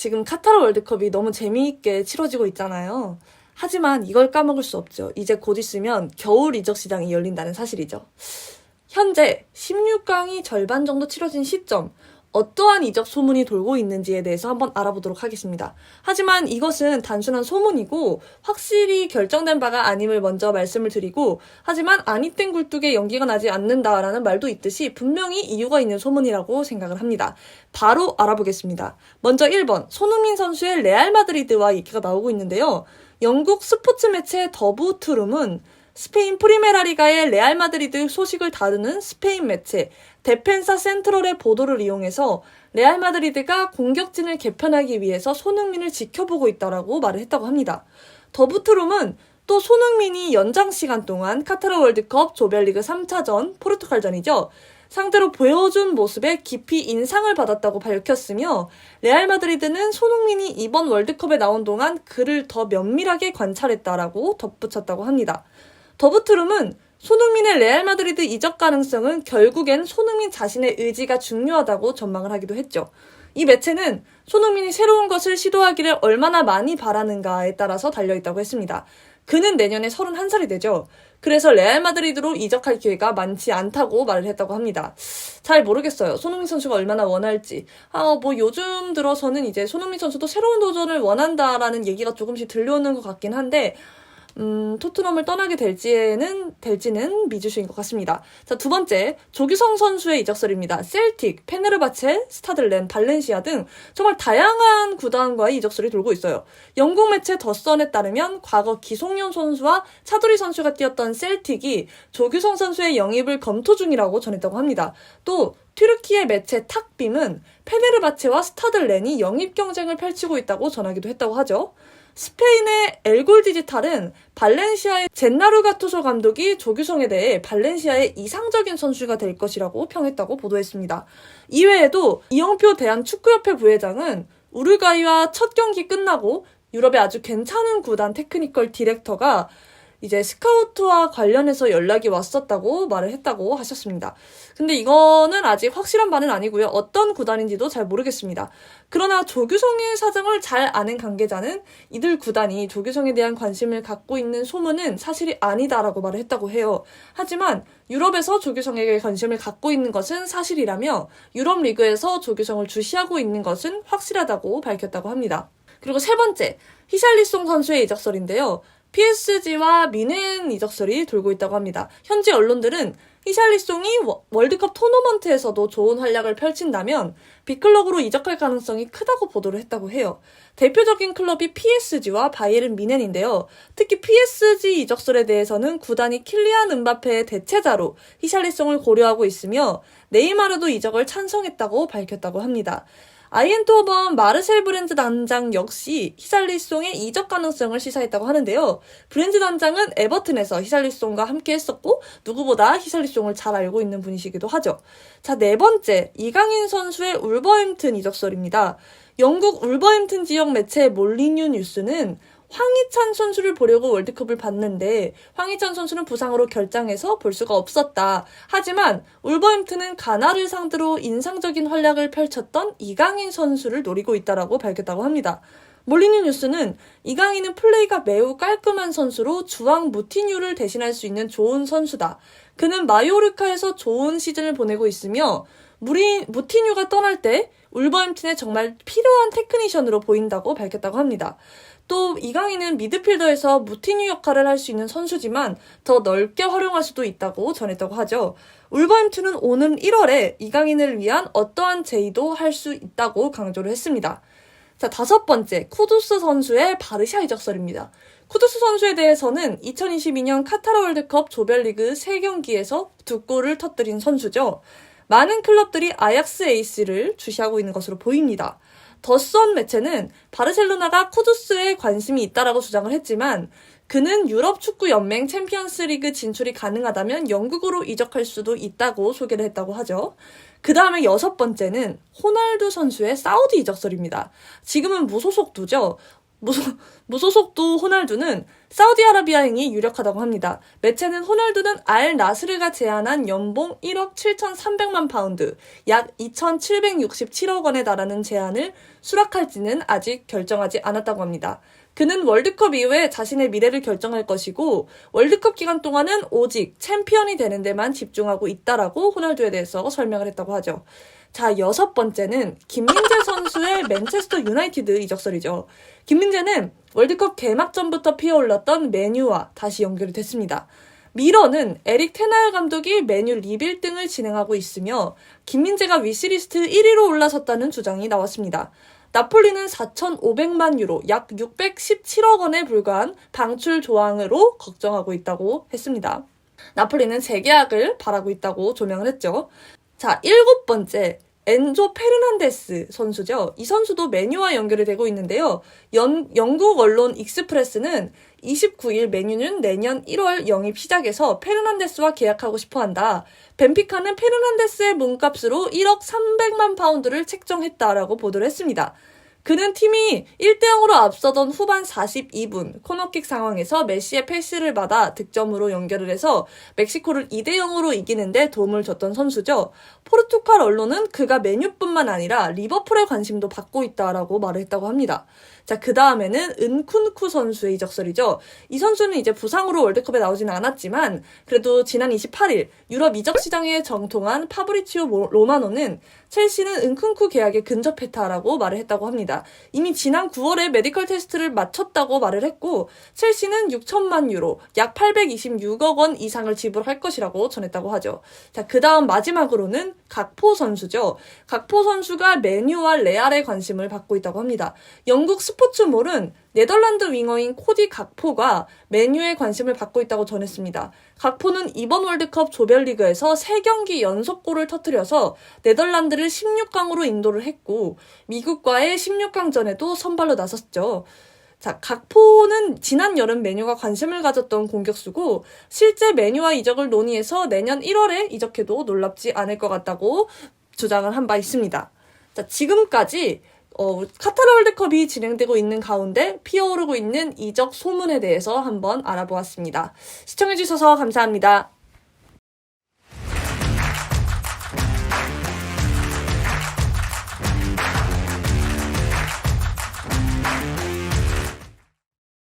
지금 카타르 월드컵이 너무 재미있게 치러지고 있잖아요. 하지만 이걸 까먹을 수 없죠. 이제 곧 있으면 겨울 이적 시장이 열린다는 사실이죠. 현재 16강이 절반 정도 치러진 시점, 어떠한 이적 소문이 돌고 있는지에 대해서 한번 알아보도록 하겠습니다. 하지만 이것은 단순한 소문이고 확실히 결정된 바가 아님을 먼저 말씀을 드리고 하지만 아니땡 굴뚝에 연기가 나지 않는다라는 말도 있듯이 분명히 이유가 있는 소문이라고 생각을 합니다. 바로 알아보겠습니다. 먼저 1번 손흥민 선수의 레알 마드리드와 얘기가 나오고 있는데요. 영국 스포츠 매체 더부트룸은 스페인 프리메라 리가의 레알 마드리드 소식을 다루는 스페인 매체 데펜사 센트럴의 보도를 이용해서 레알 마드리드가 공격진을 개편하기 위해서 손흥민을 지켜보고 있다라고 말을 했다고 합니다. 더부트룸은 또 손흥민이 연장 시간 동안 카타르 월드컵 조별리그 3차전 포르투갈전이죠. 상대로 보여준 모습에 깊이 인상을 받았다고 밝혔으며 레알 마드리드는 손흥민이 이번 월드컵에 나온 동안 그를 더 면밀하게 관찰했다라고 덧붙였다고 합니다. 더부트룸은 손흥민의 레알 마드리드 이적 가능성은 결국엔 손흥민 자신의 의지가 중요하다고 전망을 하기도 했죠. 이 매체는 손흥민이 새로운 것을 시도하기를 얼마나 많이 바라는가에 따라서 달려있다고 했습니다. 그는 내년에 31살이 되죠. 그래서 레알 마드리드로 이적할 기회가 많지 않다고 말을 했다고 합니다. 잘 모르겠어요. 손흥민 선수가 얼마나 원할지. 아, 뭐 요즘 들어서는 이제 손흥민 선수도 새로운 도전을 원한다라는 얘기가 조금씩 들려오는 것 같긴 한데, 음, 토트넘을 떠나게 될지는, 될지는 미주시인 것 같습니다. 자, 두 번째, 조규성 선수의 이적설입니다. 셀틱, 페네르바체, 스타들렌, 발렌시아 등 정말 다양한 구단과의 이적설이 돌고 있어요. 영국 매체 더선에 따르면 과거 기송용 선수와 차두리 선수가 뛰었던 셀틱이 조규성 선수의 영입을 검토 중이라고 전했다고 합니다. 또, 튀르키의 매체 탁빔은 페네르바체와 스타들렌이 영입 경쟁을 펼치고 있다고 전하기도 했다고 하죠. 스페인의 엘골 디지털은 발렌시아의 젠나루 가투소 감독이 조규성에 대해 발렌시아의 이상적인 선수가 될 것이라고 평했다고 보도했습니다. 이외에도 이영표 대한축구협회 부회장은 우루과이와 첫 경기 끝나고 유럽의 아주 괜찮은 구단 테크니컬 디렉터가 이제 스카우트와 관련해서 연락이 왔었다고 말을 했다고 하셨습니다. 근데 이거는 아직 확실한 바는 아니고요. 어떤 구단인지도 잘 모르겠습니다. 그러나 조규성의 사정을 잘 아는 관계자는 이들 구단이 조규성에 대한 관심을 갖고 있는 소문은 사실이 아니다라고 말을 했다고 해요. 하지만 유럽에서 조규성에게 관심을 갖고 있는 것은 사실이라며 유럽 리그에서 조규성을 주시하고 있는 것은 확실하다고 밝혔다고 합니다. 그리고 세 번째, 히샬리송 선수의 이적설인데요. PSG와 미넨 이적설이 돌고 있다고 합니다. 현지 언론들은 히샬리송이 월드컵 토너먼트에서도 좋은 활약을 펼친다면 빅클럽으로 이적할 가능성이 크다고 보도를 했다고 해요. 대표적인 클럽이 PSG와 바이에른 미넨인데요. 특히 PSG 이적설에 대해서는 구단이 킬리안 은바페의 대체자로 히샬리송을 고려하고 있으며 네이마르도 이적을 찬성했다고 밝혔다고 합니다. 아이엔토번 마르셀 브랜드 단장 역시 히샬리송의 이적 가능성을 시사했다고 하는데요. 브랜드 단장은 에버튼에서 히샬리송과 함께 했었고 누구보다 히샬리송을 잘 알고 있는 분이시기도 하죠. 자, 네 번째 이강인 선수의 울버햄튼 이적설입니다. 영국 울버햄튼 지역 매체 몰리뉴 뉴스는 황희찬 선수를 보려고 월드컵을 봤는데 황희찬 선수는 부상으로 결장해서 볼 수가 없었다. 하지만 울버햄튼은 가나를 상대로 인상적인 활약을 펼쳤던 이강인 선수를 노리고 있다라고 밝혔다고 합니다. 몰리뉴 뉴스는 이강인은 플레이가 매우 깔끔한 선수로 주황 무티뉴를 대신할 수 있는 좋은 선수다. 그는 마요르카에서 좋은 시즌을 보내고 있으며 무리, 무티뉴가 떠날 때 울버햄튼에 정말 필요한 테크니션으로 보인다고 밝혔다고 합니다. 또 이강인은 미드필더에서 무티뉴 역할을 할 수 있는 선수지만 더 넓게 활용할 수도 있다고 전했다고 하죠. 울버햄튼은 오는 1월에 이강인을 위한 어떠한 제의도 할 수 있다고 강조를 했습니다. 자, 다섯 번째, 쿠두스 선수의 바르샤 이적설입니다. 쿠두스 선수에 대해서는 2022년 카타르 월드컵 조별리그 3경기에서 두 골을 터뜨린 선수죠. 많은 클럽들이 아약스 에이스를 주시하고 있는 것으로 보입니다. 더선 매체는 바르셀로나가 쿠두스에 관심이 있다라고 주장을 했지만 그는 유럽 축구 연맹 챔피언스 리그 진출이 가능하다면 영국으로 이적할 수도 있다고 소개를 했다고 하죠. 그 다음에 여섯 번째는 호날두 선수의 사우디 이적설입니다. 지금은 무소속 두죠. 무소, 무소속도 호날두는 사우디아라비아행이 유력하다고 합니다. 매체는 호날두는 알 나스르가 제안한 연봉 1억 7,300만 파운드, 약 2,767억 원에 달하는 제안을 수락할지는 아직 결정하지 않았다고 합니다. 그는 월드컵 이후에 자신의 미래를 결정할 것이고 월드컵 기간 동안은 오직 챔피언이 되는 데만 집중하고 있다라고 호날두에 대해서 설명을 했다고 하죠. 자, 여섯 번째는 김민재 선수의 맨체스터 유나이티드 이적설이죠. 김민재는 월드컵 개막전부터 피어올랐던 메뉴와 다시 연결이 됐습니다. 미러는 에릭 테나야 감독이 메뉴 리빌딩을 진행하고 있으며 김민재가 위시리스트 1위로 올라섰다는 주장이 나왔습니다. 나폴리는 4,500만 유로, 약 617억 원에 불과한 방출 조항으로 걱정하고 있다고 했습니다. 나폴리는 재계약을 바라고 있다고 조명을 했죠. 자, 일곱 번째. 엔조 페르난데스 선수죠. 이 선수도 메뉴와 연결이 되고 있는데요. 연, 영국 언론 익스프레스는 29일 메뉴는 내년 1월 영입 시작해서 페르난데스와 계약하고 싶어 한다. 벤피카는 페르난데스의 몸값으로 1억 300만 파운드를 책정했다라고 보도를 했습니다. 그는 팀이 1대0으로 앞서던 후반 42분 코너킥 상황에서 메시의 패스를 받아 득점으로 연결을 해서 멕시코를 2대0으로 이기는데 도움을 줬던 선수죠. 포르투갈 언론은 그가 메뉴뿐만 아니라 리버풀의 관심도 받고 있다라고 말을 했다고 합니다. 자, 그 다음에는 은쿤쿠 선수의 이적설이죠. 이 선수는 이제 부상으로 월드컵에 나오지는 않았지만 그래도 지난 28일 유럽 이적 시장에 정통한 파브리치오 로마노는 첼시는 은쿤쿠 계약에 근접했다라고 말을 했다고 합니다. 이미 지난 9월에 메디컬 테스트를 마쳤다고 말을 했고 첼시는 6천만 유로, 약 826억 원 이상을 지불할 것이라고 전했다고 하죠. 자, 그 다음 마지막으로는 각포 선수죠. 각포 선수가 메뉴와 레알의 관심을 받고 있다고 합니다. 영국 스포츠몰은 네덜란드 윙어인 코디 각포가 메뉴에 관심을 받고 있다고 전했습니다. 각포는 이번 월드컵 조별리그에서 3경기 연속골을 터뜨려서 네덜란드를 16강으로 인도를 했고 미국과의 16강전에도 선발로 나섰죠. 자, 각포는 지난 여름 메뉴가 관심을 가졌던 공격수고 실제 메뉴와 이적을 논의해서 내년 1월에 이적해도 놀랍지 않을 것 같다고 주장을 한 바 있습니다. 자, 지금까지 어, 카타르 월드컵이 진행되고 있는 가운데 피어오르고 있는 이적 소문에 대해서 한번 알아보았습니다. 시청해주셔서 감사합니다.